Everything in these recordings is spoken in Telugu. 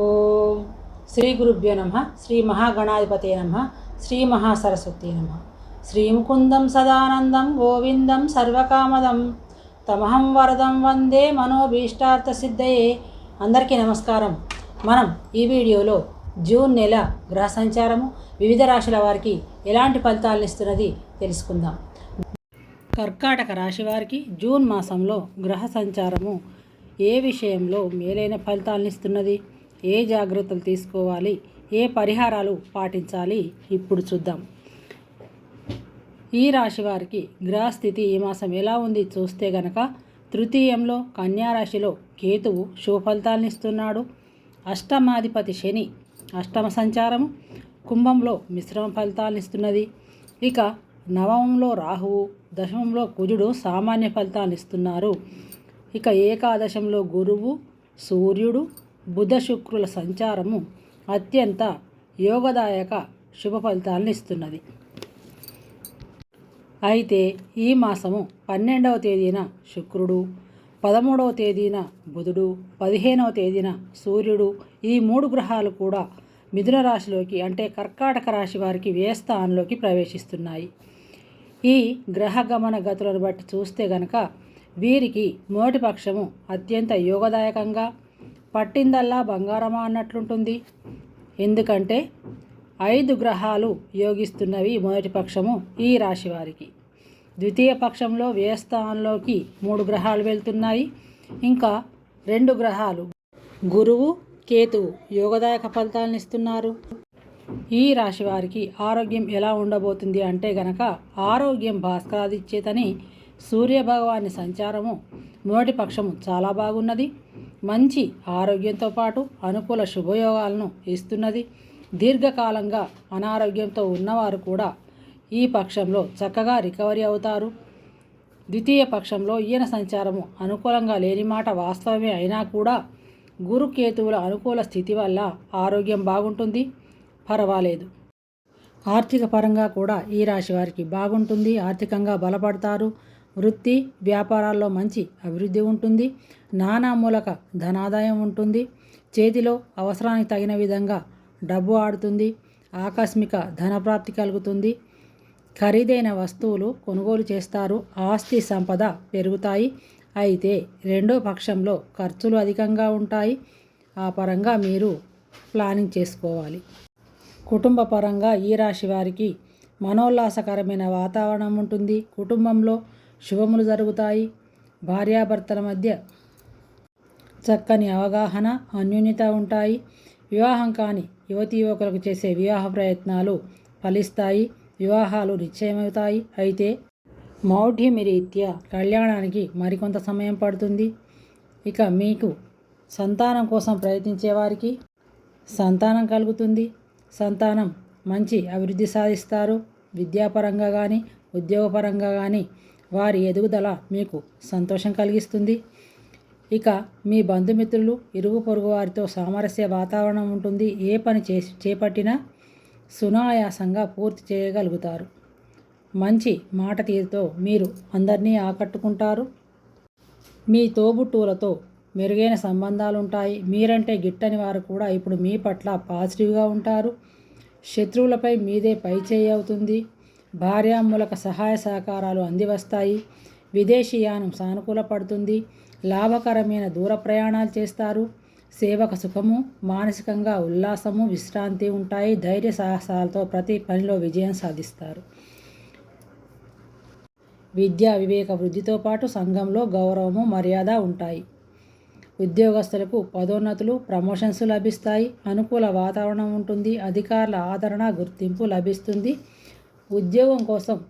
ఓం శ్రీ గురుభ్యో నమ శ్రీ మహాగణాధిపతే నమ శ్రీ మహాసరస్వతి నమ. శ్రీముకుందం సదానందం గోవిందం సర్వకామదం. తమహం వరదం వందే మనోభీష్టార్థ సిద్ధయే అందరికీ నమస్కారం. మనం ఈ వీడియోలో జూన్ నెల గ్రహ సంచారము వివిధ రాశుల వారికి ఎలాంటి ఫలితాలను ఇస్తున్నది తెలుసుకుందాం. కర్కాటక రాశి వారికి జూన్ మాసంలో గ్రహ సంచారము ఏ విషయంలో మేలైన ఫలితాలను ఇస్తున్నది ఏ జాగ్రత్తలు తీసుకోవాలి? ఏ పరిహారాలు పాటించాలి? ఇప్పుడు చూద్దాం. ఈ రాశి వారికి గ్రహస్థితి ఈ మాసం ఎలా ఉంది చూస్తే గనక తృతీయంలో కన్యా రాశిలో కేతువు శుభఫలితాలను ఇస్తున్నాడు అష్టమాధిపతి శని అష్టమ సంచారము కుంభంలో మిశ్రమ ఫలితాలను ఇస్తున్నది ఇక నవమంలో రాహువు దశమంలో కుజుడు సామాన్య ఫలితాలను ఇస్తున్నారు ఇక ఏకాదశంలో గురువు సూర్యుడు బుధ శుక్రుల సంచారము అత్యంత యోగదాయక శుభ ఫలితాలను ఇస్తున్నది. అయితే ఈ మాసము పన్నెండవ తేదీన శుక్రుడు పదమూడవ తేదీన బుధుడు పదిహేనవ తేదీన సూర్యుడు ఈ మూడు గ్రహాలు కూడా మిథున రాశిలోకి అంటే కర్కాటక రాశి వారికి వ్యయస్థానంలోకి ప్రవేశిస్తున్నాయి. ఈ గ్రహ గమన గతులను బట్టి చూస్తే గనక వీరికి మొదటి పక్షము అత్యంత యోగదాయకంగా పట్టిందల్లా బంగారమా అన్నట్లుంటుంది. ఎందుకంటే ఐదు గ్రహాలు యోగిస్తున్నవి మొదటి పక్షము ఈ రాశి వారికి. ద్వితీయ పక్షంలో వ్యయస్థానంలోకి మూడు గ్రహాలు వెళ్తున్నాయి. ఇంకా రెండు గ్రహాలు గురువు కేతువు యోగదాయక ఫలితాలను ఇస్తున్నారు. ఈ రాశి వారికి ఆరోగ్యం ఎలా ఉండబోతుంది అంటే గనక ఆరోగ్యం భాస్కరాదిచ్చేతని సూర్యభగవాని సంచారము మొదటి పక్షము చాలా బాగున్నది. మంచి ఆరోగ్యంతో పాటు అనుకూల శుభయోగాలను ఇస్తున్నది. దీర్ఘకాలంగా అనారోగ్యంతో ఉన్నవారు కూడా ఈ పక్షంలో చక్కగా రికవరీ అవుతారు. ద్వితీయ పక్షంలో ఈయన సంచారము అనుకూలంగా లేని మాట వాస్తవమే అయినా కూడా గురుకేతువుల అనుకూల స్థితి వల్ల ఆరోగ్యం బాగుంటుంది. పర్వాలేదు. ఆర్థిక పరంగా కూడా ఈ రాశి వారికి బాగుంటుంది. ఆర్థికంగా బలపడతారు. వృత్తి వ్యాపారాల్లో మంచి అభివృద్ధి ఉంటుంది. నానా మూలక ధనాదాయం ఉంటుంది. చేతిలో అవసరానికి తగిన విధంగా డబ్బు ఆడుతుంది. ఆకస్మిక ధనప్రాప్తి కలుగుతుంది. ఖరీదైన వస్తువులు కొనుగోలు చేస్తారు. ఆస్తి సంపద పెరుగుతాయి. అయితే రెండో పక్షంలో ఖర్చులు అధికంగా ఉంటాయి. ఆ పరంగా మీరు ప్లానింగ్ చేసుకోవాలి. కుటుంబ పరంగా ఈ రాశి వారికి మనోల్లాసకరమైన వాతావరణం ఉంటుంది. కుటుంబంలో శుభములు జరుగుతాయి. భార్యాభర్తల మధ్య చక్కని అవగాహన అన్యోన్యత ఉంటాయి. వివాహం కాని యువతి యువకులకు చేసే వివాహ ప్రయత్నాలు ఫలిస్తాయి. వివాహాలు నిశ్చయమవుతాయి. అయితే మౌఢ్యమి రీత్యా కళ్యాణానికి మరికొంత సమయం పడుతుంది. ఇక మీకు సంతానం కోసం ప్రయత్నించే వారికి సంతానం కలుగుతుంది. సంతానం మంచి అభివృద్ధి సాధిస్తారు. విద్యాపరంగా కానీ ఉద్యోగపరంగా కానీ వారి ఎదుగుదల మీకు సంతోషం కలిగిస్తుంది. ఇక మీ బంధుమిత్రులు ఇరుగు పొరుగు వారితో సామరస్య వాతావరణం ఉంటుంది. ఏ పని చేసి చేపట్టినా సునాయాసంగా పూర్తి చేయగలుగుతారు. మంచి మాట తీరుతో మీరు అందరినీ ఆకట్టుకుంటారు. మీ తోబుట్టువులతో మెరుగైన సంబంధాలు ఉంటాయి మీరంటే గిట్టని వారు కూడా ఇప్పుడు మీ పట్ల పాజిటివ్గా ఉంటారు. శత్రువులపై మీదే పై చేయి అవుతుంది. భార్యామూలక సహాయ సహకారాలు అందివస్తాయి. విదేశీయానం సానుకూల పడుతుంది. లాభకరమైన దూర ప్రయాణాలు చేస్తారు. సేవక సుఖము మానసికంగా ఉల్లాసము విశ్రాంతి ఉంటాయి. ధైర్య సాహసాలతో ప్రతి పనిలో విజయం సాధిస్తారు. విద్యా వివేక వృద్ధితో పాటు సంఘంలో గౌరవము మర్యాద ఉంటాయి. ఉద్యోగస్తులకు పదోన్నతులు ప్రమోషన్స్ లభిస్తాయి. అనుకూల వాతావరణం ఉంటుంది. అధికారుల ఆదరణ గుర్తింపు లభిస్తుంది. ఉద్యోగం కోసం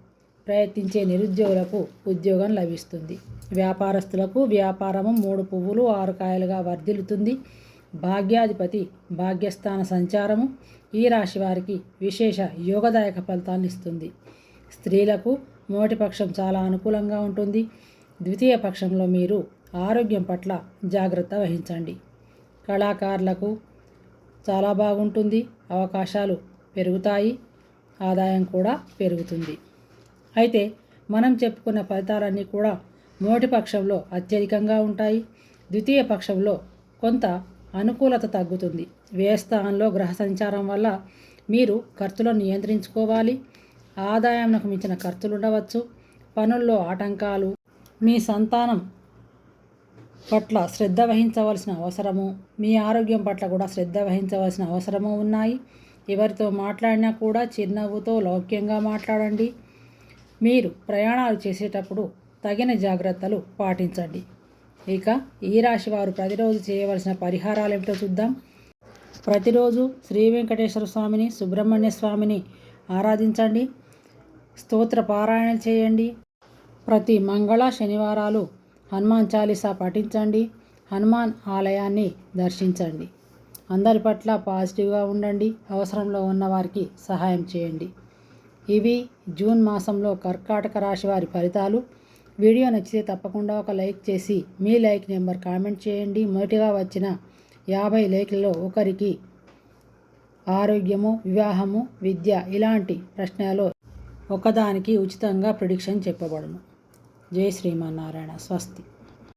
ప్రయత్నించే నిరుద్యోగులకు ఉద్యోగం లభిస్తుంది. వ్యాపారస్తులకు వ్యాపారము మూడు పువ్వులు ఆరు కాయలుగా వర్ధిల్లుతుంది. భాగ్యాధిపతి భాగ్యస్థాన సంచారము ఈ రాశి వారికి విశేష యోగదాయక ఫలితాన్ని ఇస్తుంది. స్త్రీలకు మొదటిపక్షం చాలా అనుకూలంగా ఉంటుంది. ద్వితీయ పక్షంలో మీరు ఆరోగ్యం పట్ల జాగ్రత్త వహించండి. కళాకారులకు చాలా బాగుంటుంది. అవకాశాలు పెరుగుతాయి. ఆదాయం కూడా పెరుగుతుంది. అయితే మనం చెప్పుకున్న ఫలితాలన్నీ కూడా మొదటి పక్షంలో అత్యధికంగా ఉంటాయి. ద్వితీయ పక్షంలో కొంత అనుకూలత తగ్గుతుంది. వ్యయస్థానంలో గ్రహ సంచారం వల్ల మీరు ఖర్చులను నియంత్రించుకోవాలి. ఆదాయంకు మించిన ఖర్చులు ఉండవచ్చు. పనుల్లో ఆటంకాలు మీ సంతానం పట్ల శ్రద్ధ వహించవలసిన అవసరము మీ ఆరోగ్యం పట్ల కూడా శ్రద్ధ వహించవలసిన అవసరము ఉన్నాయి. ఎవరితో మాట్లాడినా కూడా చిరునవ్వుతో లౌక్యంగా మాట్లాడండి. మీరు ప్రయాణాలు చేసేటప్పుడు తగిన జాగ్రత్తలు పాటించండి. ఇక ఈ రాశి వారు ప్రతిరోజు చేయవలసిన పరిహారాలు ఏమిటో చూద్దాం. ప్రతిరోజు శ్రీ వెంకటేశ్వర స్వామిని సుబ్రహ్మణ్య స్వామిని ఆరాధించండి. స్తోత్ర పారాయణ చేయండి. ప్రతి మంగళ శనివారాలు హనుమాన్ చాలీసా పఠించండి. హనుమాన్ ఆలయాన్ని దర్శించండి. అందరి పట్ల పాజిటివ్గా ఉండండి అవసరంలో ఉన్న వారికి సహాయం చేయండి. ఇవి జూన్ మాసంలో కర్కాటక రాశి వారి ఫలితాలు. వీడియో నచ్చితే తప్పకుండా ఒక లైక్ చేసి మీ లైక్ నెంబర్ కామెంట్ చేయండి. మొదటిగా వచ్చిన యాభై లైక్లలో ఒకరికి ఆరోగ్యము వివాహము విద్య ఇలాంటి ప్రశ్నలో ఒకదానికి ఉచితంగా ప్రిడిక్షన్ చెప్పబడును. జై శ్రీమన్నారాయణ. స్వస్తి.